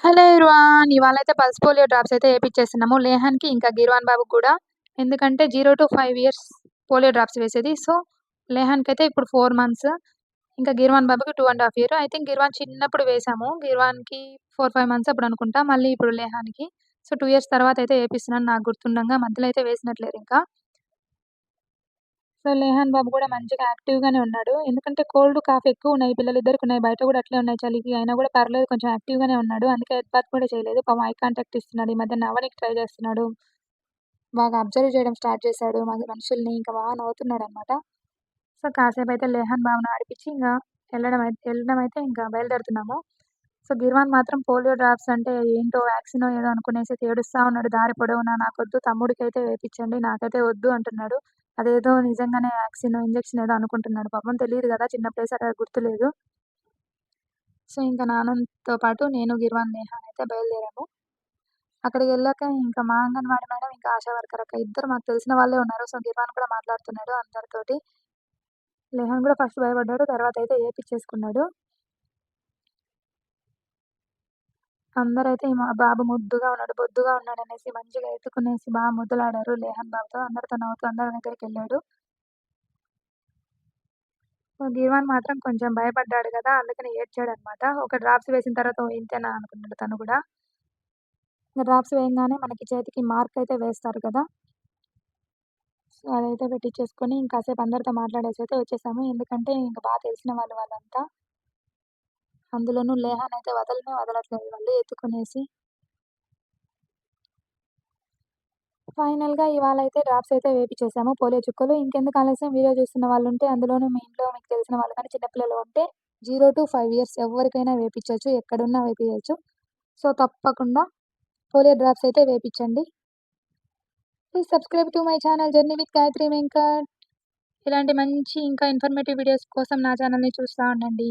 Hello Irwan ఇవాళ అయితే pulse polio drops అయితే ఏపిచ్చేస్తున్నాము లేహాన్‌కి ఇంకా గిర్వాన్ బాబుకి కూడా. ఎందుకంటే 0-5 ఇయర్స్ పోలియో డ్రాప్స్ వేసేది. సో, లేహాన్‌కైతే ఇప్పుడు ఫోర్ మంత్స్. ఇంకా గిర్వాన్ బాబుకి 2 ½ ఇయర్. ఐ థింక్ గిర్వాన్ చిన్నప్పుడు వేసాము. గిర్వాన్‌కి 4, 5 మంత్స్ అప్పుడు అనుకుంటా. మళ్ళీ ఇప్పుడు లేహాన్‌కి. సో, టూ ఇయర్స్ తర్వాత అయితే వేపిస్తున్నాను నాకు గుర్తుండంగా. మధ్యలో అయితే వేసినట్లేదు ఇంకా. సో, లేహాన్ బాబు కూడా మంచిగా యాక్టివ్‌గానే ఉన్నాడు. ఎందుకంటే కోల్డ్, కాఫ్ ఇద్దరికి ఉన్నాయి బయట కూడా అట్లే ఉన్నాయి చలికి. అయినా కూడా పర్లేదు కొంచెం యాక్టివ్‌గానే ఉన్నాడు. అందుకే హెడ్ కూడా చేయలేదు. పాపం ఐ కాంటాక్ట్ ఇస్తున్నాడు. ఈ మధ్య నవ్వడానికి ట్రై చేస్తున్నాడు. బాగా అబ్జర్వ్ చేయడం స్టార్ట్ చేశాడు మన మనుషుల్ని. ఇంకా బాగా నవ్వుతున్నాడనమాట. సో, కాసేపు అయితే లేహాన్ బాబుని ఆడిపిచ్చి ఇంకా వెళ్ళడం అయితే వెళ్ళడం అయితే ఇంకా బయలుదేరుతున్నాము. సో, గిర్వాన్ మాత్రం పోలియో డ్రాప్స్ అంటే ఏంటో వ్యాక్సిన్ ఏదో అనుకునేసి ఏడుస్తా ఉన్నాడు దారి పొడవునా. నాకొద్దు అయితే వేయించండి నాకైతే వద్దు అంటున్నాడు. అదేదో నిజంగానే వ్యాక్సిన్ ఇంజెక్షన్ ఏదో అనుకుంటున్నాడు. పాపం తెలియదు కదా చిన్న ప్లేస్ అక్కడ గుర్తులేదు. సో, ఇంకా నాన్నతో పాటు నేను, గిర్వాన్, నేహాన్ అయితే బయలుదేరాము. అక్కడికెళ్ళాక ఇంకా మా అంగన్వాడి మేడం, ఇంకా ఆశా వర్కర్ అక్క ఇద్దరు మాకు తెలిసిన వాళ్ళే ఉన్నారు. సో, గిర్వాన్ కూడా మాట్లాడుతున్నాడు అందరితోటి. లేహన్ కూడా ఫస్ట్ భయపడ్డాడు. తర్వాత అయితే ఏపిచ్చేసుకున్నాడు. అందరైతే మా బాబు ముద్దుగా ఉన్నాడు, బొద్దుగా ఉన్నాడనేసి మంచిగా ఎత్తుకునేసి బాగా ముద్దులాడారు లేహన్ బాబుతో. అందరితో నవ్వుతూ అందరి దగ్గరికి వెళ్ళాడు గిర్వాన్ మాత్రం కొంచెం భయపడ్డాడు కదా అందుకని ఏడ్చాడు అనమాట ఒక డ్రాప్స్ వేసిన తర్వాత ఇంతేనా అనుకున్నాడు తను కూడా. డ్రాప్స్ వేయంగానే మనకి చేతికి మార్క్ అయితే వేస్తారు కదా! సో, అదైతే పెట్టించేసుకొని ఇంకాసేపు అందరితో మాట్లాడేసి అయితే వచ్చేసాము. ఎందుకంటే ఇంకా బాగా తెలిసిన వాళ్ళు వాళ్ళంతా. అందులోనూ లేహాన్ అయితే వదలనే వదలట్లేదు వాళ్ళు ఎత్తుకునేసి. ఫైనల్‌గా ఇవాళ అయితే డ్రాప్స్ అయితే వేపించేసాము పోలియో చుక్కలు. ఇంకెందుకు ఆలస్యం వీడియో చూస్తున్న వాళ్ళు ఉంటే అందులోనూ మీ ఇంట్లో మీకు తెలిసిన వాళ్ళు కానీ చిన్నపిల్లలు ఉంటే జీరో టు ఫైవ్ ఇయర్స్ ఎవ్వరికైనా వేపించవచ్చు ఎక్కడున్నా వేపించవచ్చు సో, తప్పకుండా పోలియో డ్రాప్స్ అయితే వేపించండి please subscribe to my channel journey with Gayatri Venkat. ఇలాంటి మంచి ఇంకా ఇన్ఫర్మేటివ్ వీడియోస్ కోసం నా ఛానల్‌ని చూస్తా ఉండండి.